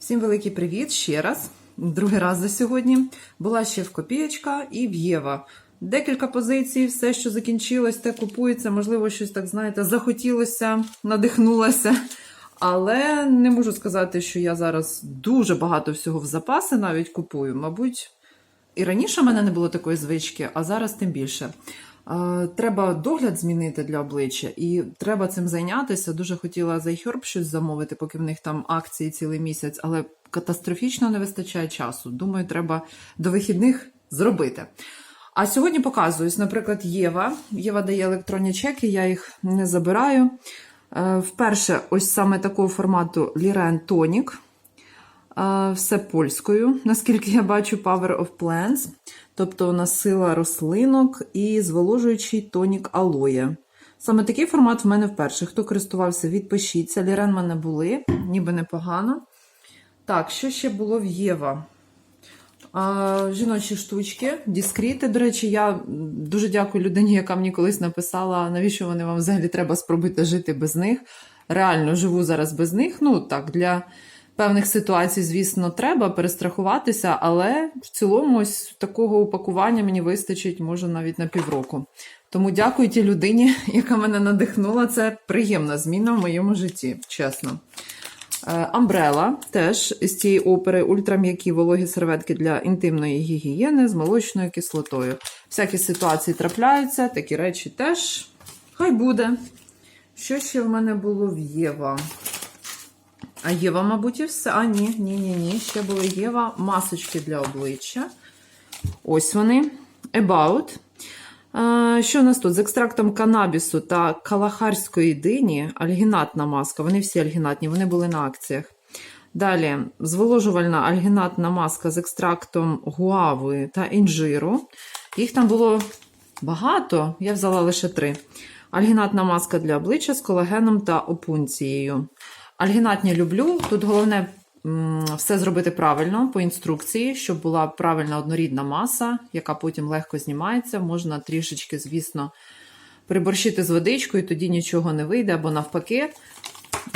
Всім великий привіт ще раз. Другий раз за сьогодні. Була ще в Копієчка і в Єва. Декілька позицій, все, що закінчилось, те купується. Можливо, щось так, знаєте, захотілося, надихнулося. Але не можу сказати, що я зараз дуже багато всього в запаси навіть купую. Мабуть, і раніше в мене не було такої звички, а зараз тим більше. Е, Треба догляд змінити для обличчя, і треба цим зайнятися. Дуже хотіла за iHerb щось замовити, поки в них там акції цілий місяць, але катастрофічно не вистачає часу. Думаю, треба до вихідних зробити. А сьогодні показуюсь, наприклад, Єва. Єва дає електронні чеки, я їх не забираю. Е, Вперше, ось саме такого формату Liren Tonic. Все польською, наскільки я бачу, Power of Plants. Тобто у сила рослинок і зволожуючий тонік алоє. Саме такий формат в мене вперше. Хто користувався, відпишіться. Лірен в мене були, ніби непогано. Так, що ще було в Єва? А, жіночі штучки, дискріти. До речі, я дуже дякую людині, яка мені колись написала, навіщо вони вам взагалі треба спробуйте жити без них. Реально живу зараз без них. Ну так, для певних ситуацій, звісно, треба перестрахуватися, але в цілому ось такого упакування мені вистачить, може, навіть на півроку. Тому дякую тій людині, яка мене надихнула. Це приємна зміна в моєму житті, чесно. Амбрела теж з цієї опери ультрам'які вологі серветки для інтимної гігієни з молочною кислотою. Всякі ситуації трапляються, такі речі теж. Хай буде. Що ще в мене було в Єва? А Єва, мабуть, і все. А, ні, ні, ні, ні. Ще були Єва масочки для обличчя. Ось вони. About. Що у нас тут? З екстрактом канабісу та калахарської дині альгінатна маска. Вони всі альгінатні, вони були на акціях. Далі зволожувальна альгінатна маска з екстрактом гуави та інжиру. Їх там було багато, я взяла лише три. Альгінатна маска для обличчя з колагеном та опунцією. Альгінатні люблю. Тут головне все зробити правильно по інструкції, щоб була правильна однорідна маса, яка потім легко знімається. Можна трішечки, звісно, приборщити з водичкою, тоді нічого не вийде, або навпаки.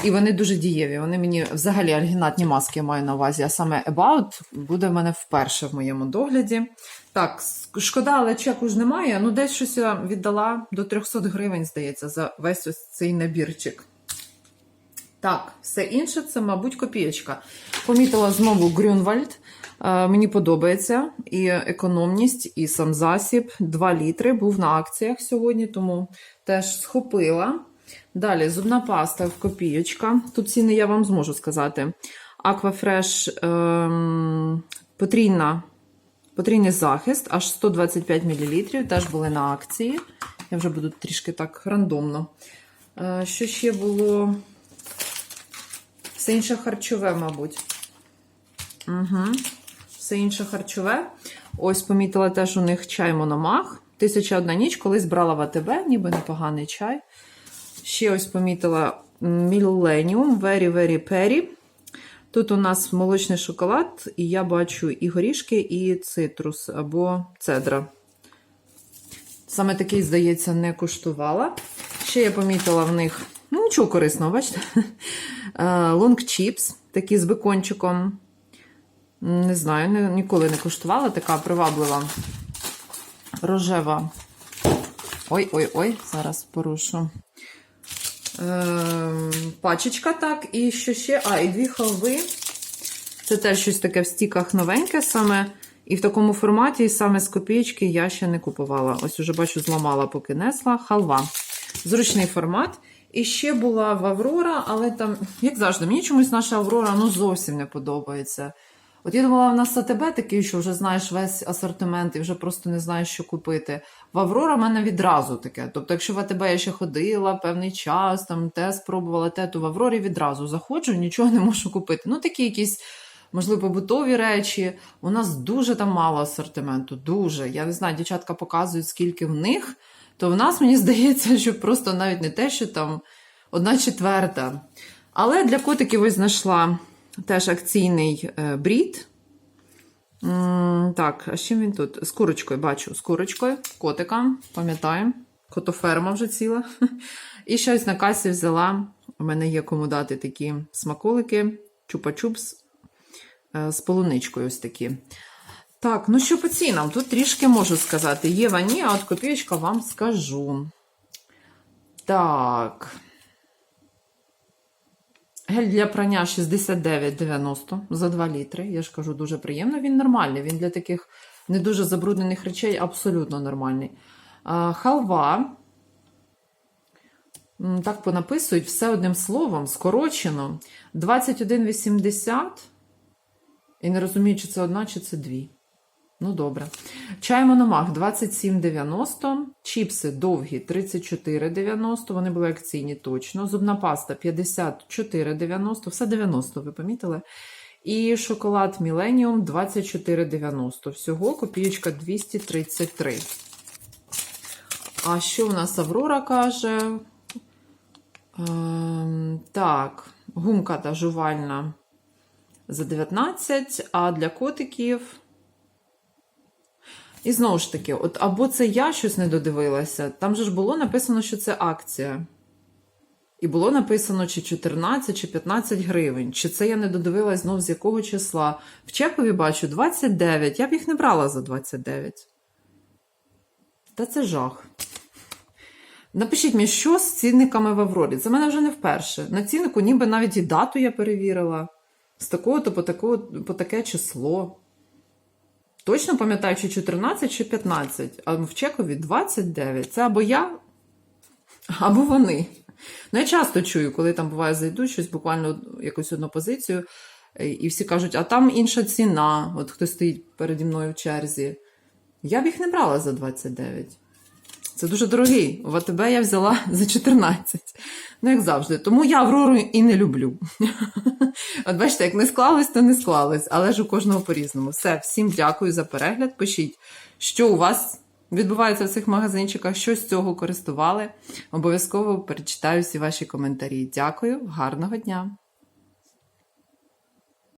І вони дуже дієві. Вони мені взагалі альгінатні маски я маю на увазі, а саме About буде в мене вперше в моєму догляді. Так, шкода, але чеку ж немає. Ну, десь щось я віддала до 300 гривень, здається, за весь ось цей набірчик. Так, все інше це, мабуть, копієчка. Помітила знову Грюнвальд. Е, Мені подобається і економність, і сам засіб. 2 літри був на акціях сьогодні, тому теж схопила. Далі зубна паста в копієчка. Тут ціни я вам зможу сказати. Aquafresh ем, потрійна, потрійний захист, аж 125 мл. Теж були на акції. Я вже буду трішки так рандомно. Е, Що ще було? Все інше харчове, мабуть. Угу. Все інше харчове. Ось помітила теж у них чай Мономах. Тисяча одна ніч, колись брала в АТБ, ніби непоганий чай. Ще ось помітила Millennium Very Very Perry. Тут у нас молочний шоколад, і я бачу і горішки, і цитрус або цедра. Саме такий, здається, не коштувала. Ще я помітила в них, ну, нічого корисного, бачите? Лонг чіпс, такі з бекончиком. Не знаю, ні- ніколи не коштувала. Така приваблива рожева. Ой-ой-ой, зараз порушу. Ем, пачечка, так, і що ще? А, і дві халви. Це теж щось таке в стіках новеньке саме. І в такому форматі, саме з копійки я ще не купувала. Ось уже бачу, зламала, поки несла. Халва. Зручний формат. І ще була в Аврора, але там, як завжди, мені чомусь наша Аврора ну, зовсім не подобається. От я думала, в нас АТБ такий, що вже знаєш весь асортимент і вже просто не знаєш, що купити. В Аврора в мене відразу таке. Тобто, якщо в АТБ я ще ходила певний час, там те спробувала, те, то в Аврорі відразу заходжу, нічого не можу купити. Ну, такі якісь, можливо, побутові речі. У нас дуже там мало асортименту. Дуже. Я не знаю, дівчатка показують, скільки в них, то в нас мені здається, що просто навіть не те, що там одна четверта. Але для котиків ось знайшла теж акційний е, брід. Так, а з чим він тут? З курочкою бачу, з курочкою, котика, пам'ятаю. Котоферма вже ціла. І щось на касі взяла. У мене є кому дати такі смаколики, чупа-чупс е, з полуничкою ось такі. Так, ну що по цінам? Тут трішки можу сказати. Єва ні, а от копієчка вам скажу. Так. Гель для прання 69,90 за 2 літри. Я ж кажу, дуже приємно. Він нормальний. Він для таких не дуже забруднених речей абсолютно нормальний. А, халва. Так понаписують все одним словом, скорочено. 21,80. І не розумію, чи це одна, чи це дві. Ну, добре. Чай Мономах 27,90. Чіпси довгі 34,90. Вони були акційні точно. Зубна паста 54,90. Все 90, ви помітили? І шоколад Millennium 24,90. Всього копієчка 233. А що у нас Аврора каже? Ем, так, гумка та жувальна за 19, а для котиків. І знову ж таки, от або це я щось не додивилася. Там же ж було написано, що це акція. І було написано, чи 14, чи 15 гривень. Чи це я не додивилась знов з якого числа. В чекові бачу 29. Я б їх не брала за 29. Та це жах. Напишіть мені, що з цінниками в Аврорі. Це мене вже не вперше. На ціннику ніби навіть і дату я перевірила. З такого-то по, такого, по таке число. Точно пам'ятаю, чи 14, чи 15, а в чекові 29. Це або я, або вони. Ну, я часто чую, коли там буває, зайду щось буквально якусь одну позицію, е, і всі кажуть, а там інша ціна, от хтось стоїть переді мною в черзі. Я б їх не брала за 29. Це дуже дорогий. В АТБ я взяла за 14. Ну, як завжди. Тому я Аврору і не люблю. От бачите, як не склалось, то не склалось, але ж у кожного по-різному. Все, всім дякую за перегляд. Пишіть, що у вас відбувається в цих магазинчиках, що з цього користували. Обов'язково перечитаю всі ваші коментарі. Дякую, гарного дня!